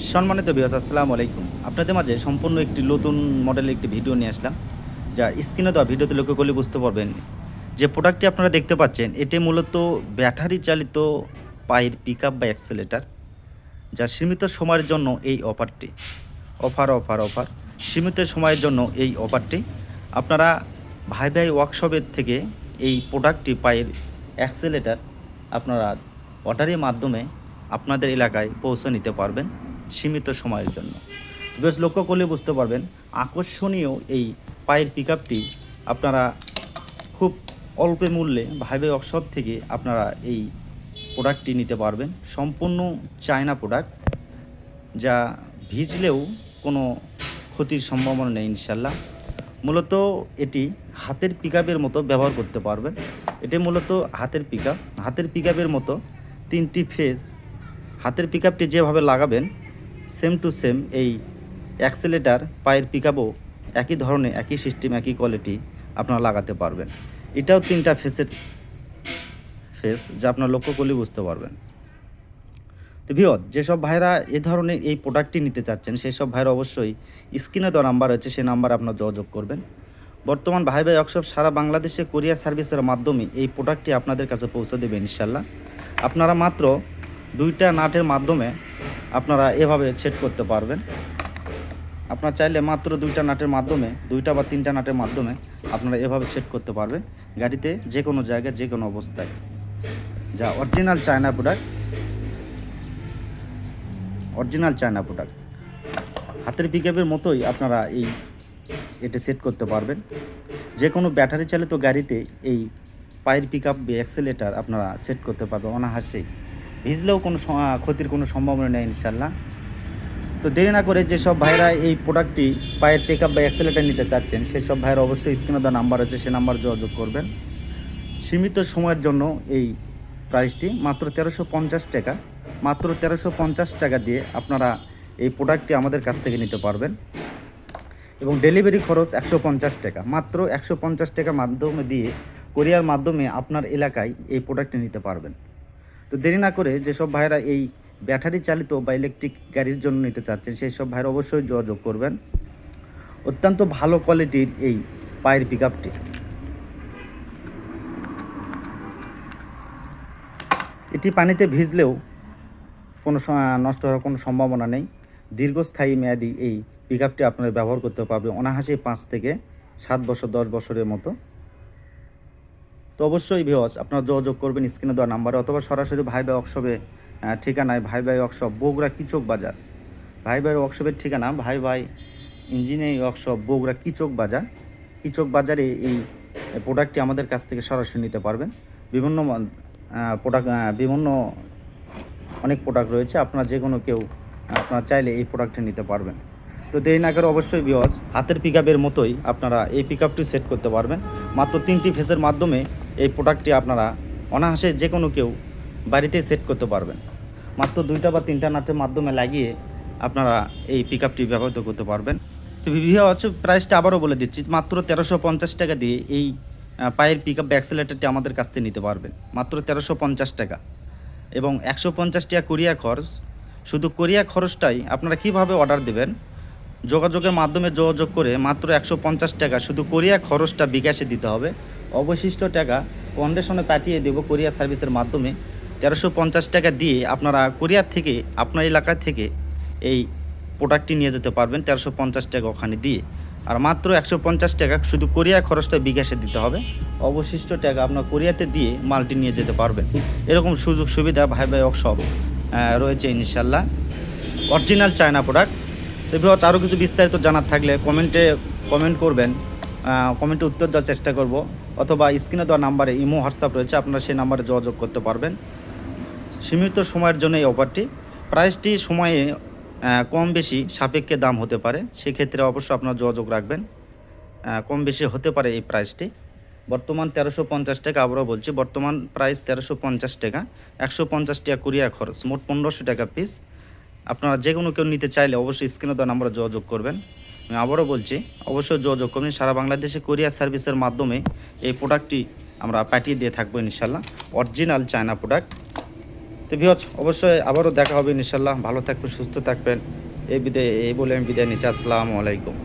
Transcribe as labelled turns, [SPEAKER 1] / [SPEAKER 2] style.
[SPEAKER 1] সম্মানিত বিহাস আসসালামু আলাইকুম। আপনাদের মাঝে সম্পূর্ণ একটি নতুন মডেলের একটি ভিডিও নিয়ে আসলাম, যা স্ক্রিনে দেওয়া ভিডিওতে লক্ষ্য করলে বুঝতে পারবেন যে প্রোডাক্টটি আপনারা দেখতে পাচ্ছেন, এটি মূলত ব্যাটারি চালিত পায়ের পিক আপ বা অ্যাক্সেলেটার যা সীমিত সময়ের জন্য এই অফারটি অফার অফার অফার সীমিত সময়ের জন্য এই অফারটি আপনারা ভাই ভাই ওয়ার্কশপের থেকে এই প্রোডাক্টটি পায়ের অ্যাক্সেলেটার আপনারা অর্ডারের মাধ্যমে আপনাদের এলাকায় পৌঁছে নিতে পারবেন। সীমিত সময়ের জন্য। বেশ লক্ষ্য করলে বুঝতে পারবেন, আকর্ষণীয় এই পায়ের পিক আপনারা খুব অল্প মূল্যে ভাইবে ওয়ার্কশপ থেকে আপনারা এই প্রোডাক্টটি নিতে পারবেন। সম্পূর্ণ চায়না প্রোডাক্ট যা ভিজলেও কোনো ক্ষতির সম্ভাবনা নেই ইনশাল্লাহ মূলত এটি হাতের পিকআপের মতো ব্যবহার করতে পারবেন। এটি মূলত হাতের পিকআপ হাতের পিকআপের মতো তিনটি ফেজ হাতের পিকআপটি যেভাবে লাগাবেন সেম টু সেম এই অ্যাক্সেলেটার পায়ের পিকআপও একই ধরনের, একই সিস্টেম, একই কোয়ালিটি আপনারা লাগাতে পারবেন। এটাও তিনটা ফেসের ফেস যা আপনার লক্ষ্য করলে বুঝতে পারবেন। তো ভিওর যেসব ভাইরা এ ধরনের এই প্রোডাক্টটি নিতে চাচ্ছেন সেই সব ভাইরা অবশ্যই স্ক্রিনে দেওয়া নাম্বার আছে সেই নাম্বার আপনার যোগাযোগ করবেন। বর্তমান ভাই ভাই ওয়ার্কশপ সারা বাংলাদেশে কোরিয়ার সার্ভিসের মাধ্যমে এই প্রোডাক্টটি আপনাদের কাছে পৌঁছে দেবে ইনশাল্লাহ। আপনারা মাত্র দুইটা নাটের মাধ্যমে আপনারা এভাবে সেট করতে পারবেন। আপনার চাইলে মাত্র দুইটা নাটের মাধ্যমে, দুইটা বা তিনটা নাটের মাধ্যমে আপনারা এভাবে সেট করতে পারবেন। গাড়িতে যে কোনো জায়গায়, যে কোনো অবস্থায়। যা original China product original China product হাতের পিকআপের মতোই আপনারা এই এটা সেট করতে পারবেন। যে কোনো ব্যাটারি চালিত গাড়িতে এই পায়ের পিক আপ অ্যাক্সেলেটার আপনারা সেট করতে পারবেন অনাহাসেই ভিজলেও কোনো ক্ষতির কোনো সম্ভাবনা নেই, ইনশাল্লাহ। তো দেরি না করে যেসব ভাইরা এই প্রোডাক্টটি পায়ের পিক আপ বা অ্যাক্সেলেটার নিতে চাচ্ছেন সেসব ভাইরা অবশ্যই স্ক্রিনে দেওয়া নাম্বার আছে, সে নাম্বার যোগাযোগ করবেন। সীমিত সময়ের জন্য এই প্রাইসটি মাত্র তেরোশো পঞ্চাশ টাকা। মাত্র তেরোশো পঞ্চাশ টাকা দিয়ে আপনারা এই প্রোডাক্টটি আমাদের কাছ থেকে নিতে পারবেন। এবং ডেলিভারি খরচ একশো পঞ্চাশ টাকা। মাত্র একশো পঞ্চাশ টাকা মাধ্যমে দিয়ে কোরিয়ার মাধ্যমে আপনার এলাকায় এই প্রোডাক্টটি নিতে পারবেন। তো দেরি না করে যেসব ভাইরা এই ব্যাটারি চালিত বা ইলেকট্রিক গাড়ির জন্য নিতে চাচ্ছেন, সেই সব ভাইরা অবশ্যই যোগাযোগ করবেন। অত্যন্ত ভালো কোয়ালিটির এই পায়ের পিক আপটি এটি পানিতে ভিজলেও কোনো নষ্ট হওয়ার কোনো সম্ভাবনা নেই। দীর্ঘস্থায়ী মেয়াদি এই পিক আপটি আপনারা ব্যবহার করতে পারবে অনাহাসে পাঁচ থেকে সাত বছর, দশ বছরের মতো। তো অবশ্যই ভিওস আপনারা যোগাযোগ করবেন স্ক্রিনে দেওয়া নাম্বারে অথবা সরাসরি ভাই ভাই ওয়ার্কশপে ঠিকানায় ভাই ভাই ওয়ার্কশপ বগুড়া কিচক বাজার। ভাই ভাই ওয়ার্কশপের ঠিকানা ভাই ভাই ইঞ্জিনিয়ারিং ওয়ার্কশপ বগুড়া কিচক বাজার। কিচক বাজারে এই প্রোডাক্টটি আমাদের কাছ থেকে সরাসরি নিতে পারবেন। বিভিন্ন প্রোডাক্ট বিভিন্ন অনেক প্রোডাক্ট রয়েছে, আপনারা যে কোনো কেউ, আপনারা চাইলে এই প্রোডাক্টটি নিতে পারবেন। তো দেরি না করে অবশ্যই বিওয়াজ হাতের পিক মতোই আপনারা এই পিক সেট করতে পারবেন। মাত্র তিনটি ফেসের মাধ্যমে এই প্রোডাক্টটি আপনারা অনায়াসে যে কোনো কেউ বাড়িতে সেট করতে পারবেন। মাত্র দুইটা বা তিনটা নাটের মাধ্যমে লাগিয়ে আপনারা এই পিক আপটি ব্যবহৃত করতে পারবেন। তো ভিভিও হচ্ছে প্রাইসটা আবারও বলে দিচ্ছি, মাত্র তেরোশো পঞ্চাশ টাকা দিয়ে এই পায়ের পিক আপ অ্যাক্সেলেটারটি আমাদের কাছ থেকে নিতে পারবেন। মাত্র তেরোশো পঞ্চাশ টাকা। এবং একশো পঞ্চাশ টাকা কোরিয়া খরচ। শুধু কোরিয়া খরচটাই আপনারা কীভাবে অর্ডার দেবেন? যোগাযোগের মাধ্যমে যোগাযোগ করে মাত্র একশো পঞ্চাশ টাকা। শুধু কোরিয়া খরচটা বিকাশে দিতে হবে। অবশিষ্ট টাকা কন্ডিশনে পাঠিয়ে দেবো কোরিয়ার সার্ভিসের মাধ্যমে। তেরোশো পঞ্চাশ টাকা দিয়ে আপনারা কোরিয়ার থেকে, আপনার এলাকা থেকে এই প্রোডাক্টটি নিয়ে যেতে পারবেন তেরোশো পঞ্চাশ টাকা ওখানে দিয়ে। আর মাত্র একশো পঞ্চাশ টাকা শুধু কোরিয়া খরচটা বিকাশে দিতে হবে। অবশিষ্ট টাকা আপনার কোরিয়াতে দিয়ে মালটি নিয়ে যেতে পারবেন। এরকম সুযোগ সুবিধা ভাই ভাই সব রয়েছে ইনশাল্লাহ অরিজিনাল চায়না প্রোডাক্ট তো আরও কিছু বিস্তারিত জানার থাকলে কমেন্টে কমেন্ট করবেন। কমেন্টে উত্তর দেওয়ার চেষ্টা করব। অথবা স্ক্রিনে দেওয়া নাম্বারে ইমো, হোয়াটসঅ্যাপ রয়েছে, আপনারা সেই নাম্বারে যোগাযোগ করতে পারবেন। সীমিত সময়ের জন্য এই অফারটি। প্রাইসটি সময়ে কম বেশি সাপেক্ষে দাম হতে পারে। সেক্ষেত্রে অবশ্যই আপনারা যোগাযোগ রাখবেন। কম বেশি হতে পারে এই প্রাইসটি। বর্তমান তেরোশো পঞ্চাশ টাকা, আবারও বলছি, বর্তমান প্রাইস তেরোশো পঞ্চাশ টাকা। একশো পঞ্চাশ টাকা কুরিয়া খরচ, মোট পনেরোশো টাকা পিস। আপনারা যে কোনো কেউ নিতে চাইলে অবশ্যই স্ক্রিনে দেওয়া নাম্বারে যোগাযোগ করবেন। আমি আবারও বলছি অবশ্যই যোগাযোগ করবেন সারা বাংলাদেশে কোরিয়া সার্ভিসের মাধ্যমে এই প্রোডাক্টটি আমরা পাঠিয়ে দিয়ে থাকব ইনশাল্লাহ, অরিজিনাল চায়না প্রোডাক্ট। তো বিহজ অবশ্যই আবারও দেখা হবে ইনশাল্লাহ, ভালো থাকবেন, সুস্থ থাকবেন, এই বিদায়, এই বলে আমি বিদায় নিচ্ছি, আসসালামু আলাইকুম।